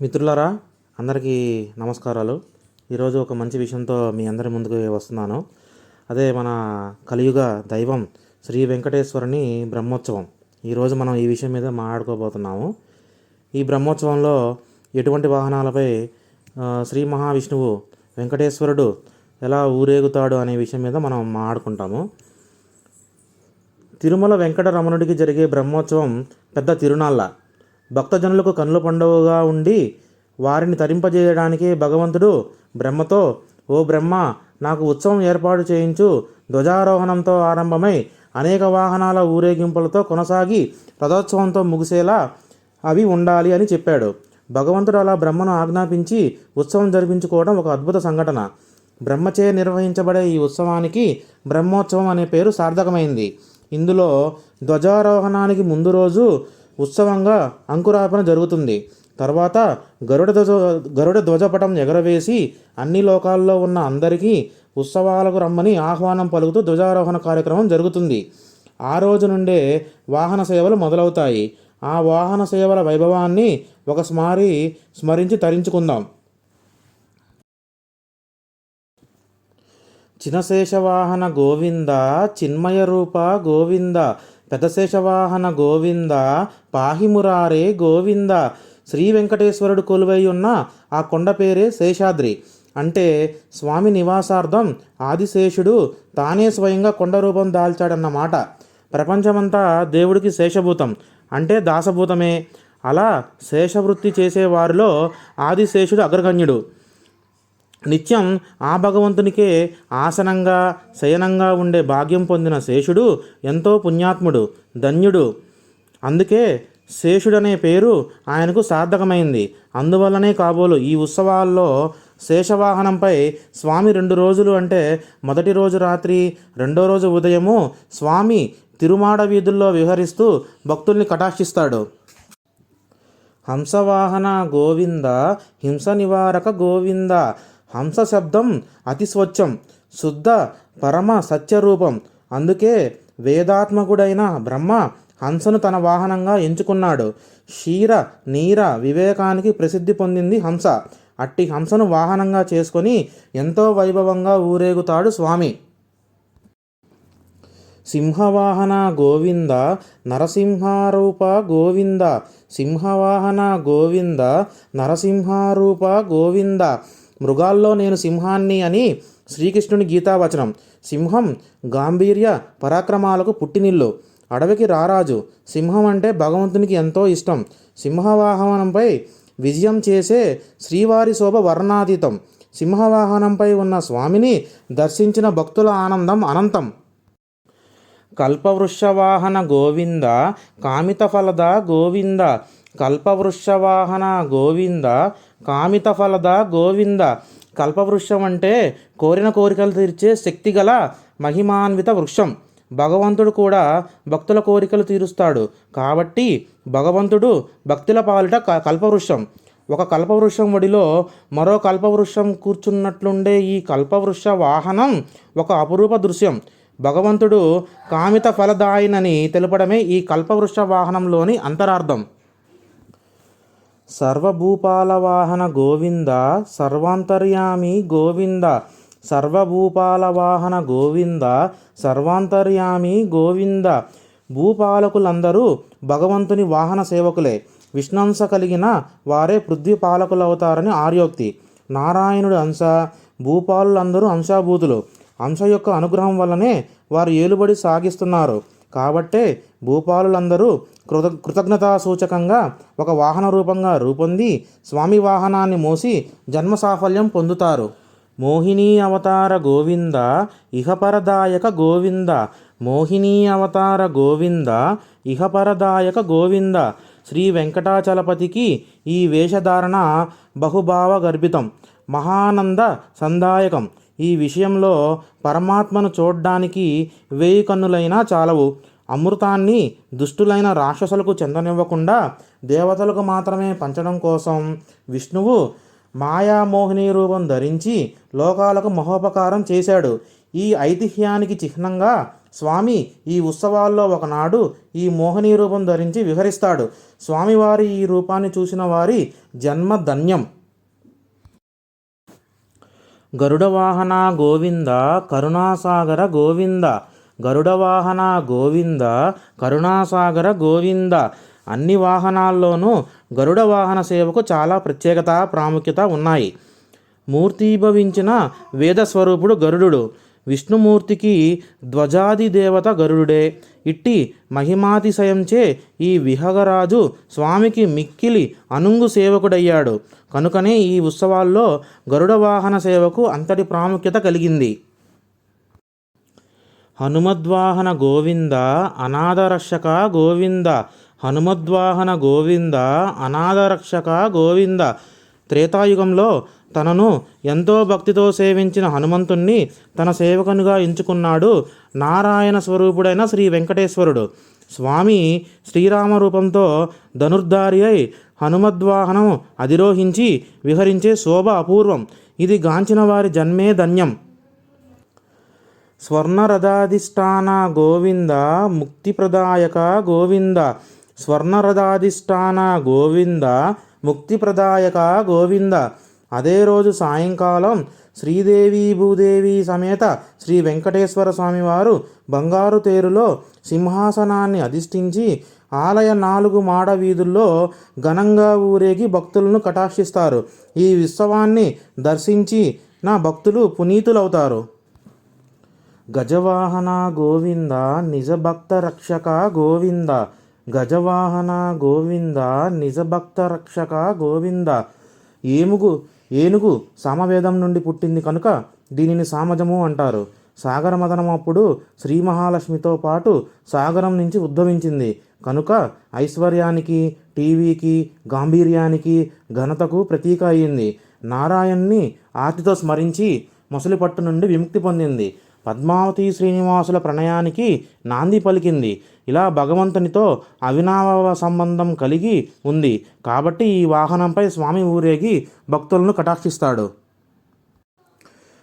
మిత్రులారా అందరికీ నమస్కారాలు. ఈరోజు ఒక మంచి విషయంతో మీ అందరి ముందుకు వస్తున్నాను. అదే మన కలియుగ దైవం శ్రీ వెంకటేశ్వరుని బ్రహ్మోత్సవం. ఈరోజు మనం ఈ విషయం మీద మాట్లాడుకోబోతున్నాము. ఈ బ్రహ్మోత్సవంలో ఎటువంటి వాహనాలపై శ్రీ మహావిష్ణువు వెంకటేశ్వరుడు ఎలా ఊరేగుతాడు అనే విషయం మీద మనం మాట్లాడుకుంటాము. తిరుమల వెంకటరమణుడికి జరిగే బ్రహ్మోత్సవం పెద్ద తిరునాళ్ళ. భక్తజనులకు కన్నుల పండుగగా ఉండి వారిని తరింపజేయడానికి భగవంతుడు బ్రహ్మతో ఓ బ్రహ్మ నాకు ఉత్సవం ఏర్పాటు చేయించు. ధ్వజారోహణంతో ఆరంభమై అనేక వాహనాల ఊరేగింపులతో కొనసాగి రథోత్సవంతో ముగిసేలా అవి ఉండాలి అని చెప్పాడు. భగవంతుడు అలా బ్రహ్మను ఆజ్ఞాపించి ఉత్సవం జరిపించుకోవడం ఒక అద్భుత సంఘటన. బ్రహ్మచే నిర్వహించబడే ఈ ఉత్సవానికి బ్రహ్మోత్సవం అనే పేరు సార్థకమైంది. ఇందులో ధ్వజారోహణానికి ముందు రోజు ఉత్సవంగా అంకురార్పణ జరుగుతుంది. తర్వాత గరుడ ధ్వజ గరుడ ధ్వజపటం ఎగరవేసి అన్ని లోకాల్లో ఉన్న అందరికీ ఉత్సవాలకు రమ్మని ఆహ్వానం పలుకుతూ ధ్వజారోహణ కార్యక్రమం జరుగుతుంది. ఆ రోజు నుండే వాహన సేవలు మొదలవుతాయి. ఆ వాహన సేవల వైభవాన్ని ఒక స్మారి స్మరించి తరించుకుందాం. చినశేషవాహన గోవింద చిన్మయ రూప గోవింద పెదశేషవాహన గోవింద పాహిమురారే గోవింద శ్రీ వెంకటేశ్వరుడు కొలువై ఉన్న ఆ కొండ పేరే శేషాద్రి. అంటే స్వామి నివాసార్థం ఆదిశేషుడు తానే స్వయంగా కొండ రూపం దాల్చాడన్నమాట ప్రపంచమంతా దేవుడికి శేషభూతం. అంటే దాసభూతమే. అలా శేషవృత్తి చేసేవారిలో ఆదిశేషుడు అగ్రగణ్యుడు. నిత్యం ఆ భగవంతునికే ఆసనంగా శయనంగా ఉండే భాగ్యం పొందిన శేషుడు ఎంతో పుణ్యాత్ముడు ధన్యుడు. అందుకే శేషుడనే పేరు ఆయనకు సార్థకమైంది. అందువల్లనే కాబోలు ఈ ఉత్సవాల్లో శేషవాహనంపై స్వామి రెండు రోజులు అంటే మొదటి రోజు రాత్రి రెండో రోజు ఉదయము స్వామి తిరుమాడ వీధుల్లో విహరిస్తూ భక్తుల్ని కటాక్షిస్తాడు. హంసవాహన గోవింద హింస నివారక గోవింద హంస శబ్దం అతి స్వచ్ఛం శుద్ధ పరమ సత్యరూపం అందుకే వేదాత్మకుడైన బ్రహ్మ హంసను తన వాహనంగా ఎంచుకున్నాడు. క్షీర నీర వివేకానికి ప్రసిద్ధి పొందింది హంస. అట్టి హంసను వాహనంగా చేసుకొని ఎంతో వైభవంగా ఊరేగుతాడు స్వామి. సింహవాహన గోవింద నరసింహారూప గోవింద. సింహవాహన గోవింద నరసింహారూప గోవింద. మృగాల్లో నేను సింహాన్ని అని శ్రీకృష్ణుని గీతావచనం. సింహం గాంభీర్య పరాక్రమాలకు పుట్టినిల్లు. అడవికి రారాజు. సింహం అంటే భగవంతునికి ఎంతో ఇష్టం. సింహవాహనంపై విజయం చేసే శ్రీవారి శోభ వర్ణాతీతం. సింహవాహనంపై ఉన్న స్వామిని దర్శించిన భక్తుల ఆనందం అనంతం. కల్పవృక్షవాహన గోవింద కామితఫలద గోవింద. కల్పవృక్షవాహన గోవింద కామిత ఫలద గోవింద. కల్పవృక్షం అంటే కోరిన కోరికలు తీర్చే శక్తిగల మహిమాన్విత వృక్షం భగవంతుడు కూడా భక్తుల కోరికలు తీరుస్తాడు. కాబట్టి భగవంతుడు భక్తుల పాలిట క- కల్పవృక్షం ఒక కల్పవృక్షం ఒడిలో మరో కల్పవృక్షం కూర్చున్నట్లుండే ఈ కల్పవృక్ష వాహనం ఒక అపురూప దృశ్యం. భగవంతుడు కామిత ఫలదాయినని తెలపడమే ఈ కల్పవృక్ష వాహనంలోని అంతరార్థం. సర్వభూపాల వాహన గోవింద సర్వాంతర్యామి గోవింద సర్వభూపాల వాహన గోవింద సర్వాంతర్యామి గోవింద. భూపాలకులందరూ భగవంతుని వాహన సేవకులే. విష్ణంస కలిగిన వారే పృథ్వీ పాలకులవుతారని ఆర్యోక్తి. నారాయణుడు అంశ భూపాలులందరూ అంశాభూతులు. అంశ యొక్క అనుగ్రహం వల్లనే వారు ఏలుబడి సాగిస్తున్నారు. కాబట్టే భూపాలులందరూ కృత కృతజ్ఞతా సూచకంగా ఒక వాహన రూపంగా రూపొంది స్వామి వాహనాన్ని మోసి జన్మ సాఫల్యం పొందుతారు. మోహినీ అవతార గోవింద ఇహపరదాయక గోవింద మోహినీ అవతార గోవింద ఇహపరదాయక గోవింద. శ్రీ వెంకటాచలపతికి ఈ వేషధారణ బహుభావ గర్భితం మహానంద సందాయకం. ఈ విషయంలో పరమాత్మను చూడ్డానికి వేయి కన్నులైనా చాలవు. అమృతాన్ని దుష్టులైన రాక్షసులకు చెందనివ్వకుండా దేవతలకు మాత్రమే పంచడం కోసం విష్ణువు మాయామోహిని రూపం ధరించి లోకాలకు మహోపకారం చేశాడు. ఈ ఐతిహ్యానికి చిహ్నంగా స్వామి ఈ ఉత్సవాల్లో ఒకనాడు ఈ మోహిని రూపం ధరించి విహరిస్తాడు. స్వామివారి ఈ రూపాన్ని చూసిన వారి జన్మ ధన్యం. గరుడవాహన గోవింద కరుణాసాగర గోవింద. గరుడవాహన గోవింద కరుణాసాగర గోవింద. అన్ని వాహనాల్లోనూ గరుడ వాహన సేవకు చాలా ప్రత్యేకత ప్రాముఖ్యత ఉన్నాయి. మూర్తీభవించిన వేద స్వరూపుడు గరుడు విష్ణుమూర్తికి ధ్వజాది దేవత గరుడే ఇట్టి మహిమాతిశయంచే ఈ విహగరాజు స్వామికి మిక్కిలి అనుంగు సేవకుడయ్యాడు. కనుకనే ఈ ఉత్సవాల్లో గరుడ వాహన సేవకు అంతటి ప్రాముఖ్యత కలిగింది. హనుమద్వాహన గోవింద అనాథరక్షక గోవింద హనుమద్వాహన గోవింద అనాథరక్షక గోవింద త్రేతాయుగంలో తనను ఎంతో భక్తితో సేవించిన హనుమంతుణ్ణి తన సేవకునిగా ఎంచుకున్నాడు నారాయణ స్వరూపుడైన శ్రీ వెంకటేశ్వరుడు. స్వామి శ్రీరామ రూపంతో ధనుర్ధారి అయి హనుమద్వాహనం అధిరోహించి విహరించే శోభ అపూర్వం. ఇది గాంచిన వారి జన్మే ధన్యం. స్వర్ణరథాధిష్టాన గోవింద ముక్తిప్రదాయక గోవింద. స్వర్ణరథాధిష్టాన గోవింద ముక్తిప్రదాయక గోవింద. అదే రోజు సాయంకాలం శ్రీదేవి భూదేవి సమేత శ్రీ వెంకటేశ్వర స్వామివారు బంగారు తేరులో సింహాసనాన్ని అధిష్ఠించి ఆలయ నాలుగు మాడ వీధుల్లో ఘనంగా ఊరేగి భక్తులను కటాక్షిస్తారు. ఈ ఉత్సవాన్ని దర్శించి నా భక్తులు పునీతులవుతారు. గజవాహన గోవింద నిజ భక్త రక్షక గోవింద. గజవాహన గోవింద నిజ భక్త రక్షక గోవింద. ఏనుగు ఏనుగు సామవేదం నుండి పుట్టింది కనుక దీనిని సామజము అంటారు. సాగర మదనం అప్పుడు శ్రీ మహాలక్ష్మితో పాటు సాగరం నుంచి ఉద్భవించింది. కనుక ఐశ్వర్యానికి టీవీకి గాంభీర్యానికి ఘనతకు ప్రతీక అయింది. నారాయణ్ణి ఆర్తితో స్మరించి మొసలిపట్టు నుండి విముక్తి పొందింది. పద్మావతి శ్రీనివాసుల ప్రణయానికి నాంది పలికింది. ఇలా భగవంతునితో అవినావ సంబంధం కలిగి ఉంది. కాబట్టి ఈ వాహనంపై స్వామి ఊరేగి భక్తులను కటాక్షిస్తాడు.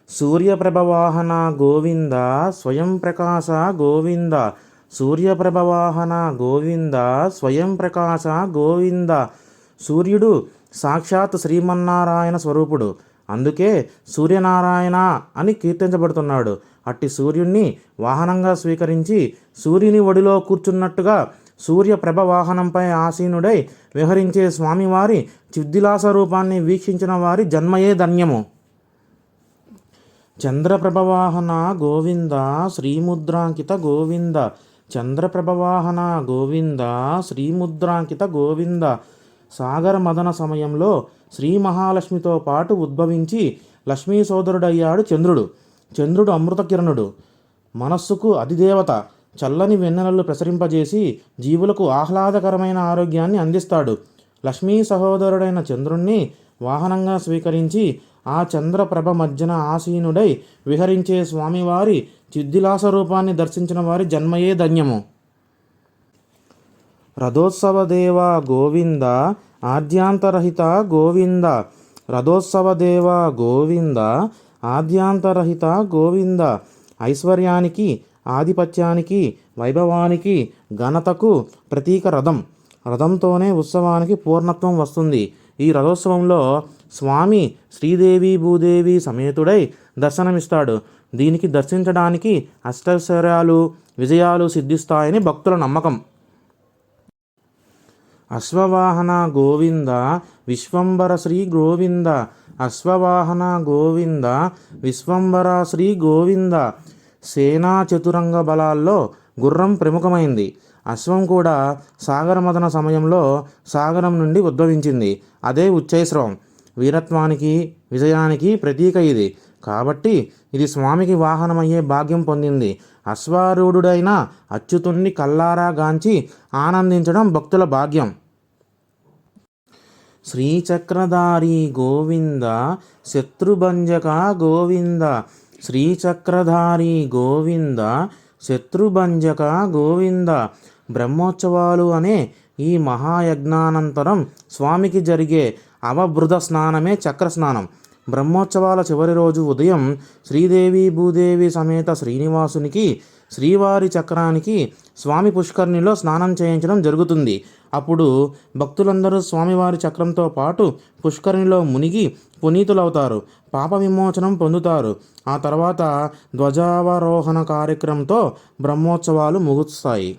సూర్యప్రభ వాహన గోవింద స్వయం ప్రకాశ గోవింద సూర్యప్రభ వాహన గోవింద స్వయం ప్రకాశ గోవింద. సూర్యుడు సాక్షాత్ శ్రీమన్నారాయణ స్వరూపుడు. అందుకే సూర్యనారాయణ అని కీర్తించబడుతున్నాడు. అట్టి సూర్యుణ్ణి వాహనంగా స్వీకరించి సూర్యుని ఒడిలో కూర్చున్నట్టుగా సూర్యప్రభ వాహనంపై ఆసీనుడై విహరించే స్వామివారి చిద్దిలాస రూపాన్ని వీక్షించిన వారి జన్మయే ధన్యము. చంద్రప్రభవాహన గోవింద శ్రీముద్రాంకిత గోవింద చంద్రప్రభవాహన గోవింద శ్రీముద్రాంకిత గోవింద. సాగర మదన సమయంలో శ్రీ మహాలక్ష్మితో పాటు ఉద్భవించి లక్ష్మీ సోదరుడయ్యాడు చంద్రుడు. చంద్రుడు అమృత కిరణుడు మనస్సుకు అధిదేవత చల్లని వెన్నెలలు ప్రసరింపజేసి జీవులకు ఆహ్లాదకరమైన ఆరోగ్యాన్ని అందిస్తాడు. లక్ష్మీ సహోదరుడైన చంద్రుణ్ణి వాహనంగా స్వీకరించి ఆ చంద్రప్రభ మధ్యన ఆసీనుడై విహరించే స్వామివారి చిద్దిలాస రూపాన్ని దర్శించిన వారి జన్మయే ధన్యము. రథోత్సవ దేవ గోవింద ఆద్యాంతరహిత గోవింద. రథోత్సవ దేవ గోవింద ఆద్యాంతరహిత గోవింద ఐశ్వర్యానికి ఆధిపత్యానికి వైభవానికి ఘనతకు ప్రతీక రథం. రథంతోనే ఉత్సవానికి పూర్ణత్వం వస్తుంది. ఈ రథోత్సవంలో స్వామి శ్రీదేవి భూదేవి సమేతుడై దర్శనమిస్తాడు. దీనికి దర్శించడానికి అష్టైశ్వర్యాలు విజయాలు సిద్ధిస్తాయని భక్తుల నమ్మకం. అశ్వవాహన గోవింద విశ్వంబర శ్రీ గోవింద అశ్వవాహన గోవింద విశ్వంబర శ్రీ గోవింద. సేనా చతురంగ బలాల్లో గుర్రం ప్రముఖమైంది. అశ్వం కూడా సాగరమదన సమయంలో సాగరం నుండి ఉద్భవించింది. అదే ఉచ్చైశ్రవం. వీరత్వానికి విజయానికి ప్రతీక ఇది. కాబట్టి ఇది స్వామికి వాహనమయ్యే భాగ్యం పొందింది. అశ్వారూఢుడైన అచ్యుతుణ్ణి కల్లారా గాంచి ఆనందించడం భక్తుల భాగ్యం. శ్రీచక్రధారి గోవింద శత్రుభంజక గోవింద శ్రీచక్రధారి గోవింద శత్రుభంజక గోవింద. బ్రహ్మోత్సవాలు అనే ఈ మహాయజ్ఞానంతరం స్వామికి జరిగే అవబృధ స్నానమే చక్ర స్నానం బ్రహ్మోత్సవాల చివరి రోజు ఉదయం శ్రీదేవి భూదేవి సమేత శ్రీనివాసునికి శ్రీవారి చక్రానికి స్వామి పుష్కరిణిలో స్నానం చేయించడం జరుగుతుంది. అప్పుడు భక్తులందరూ స్వామివారి చక్రంతో పాటు పుష్కరిణిలో మునిగి పునీతులవుతారు పాప విమోచనం పొందుతారు. ఆ తర్వాత ధ్వజావరోహణ కార్యక్రమంతో బ్రహ్మోత్సవాలు ముగుస్తాయి.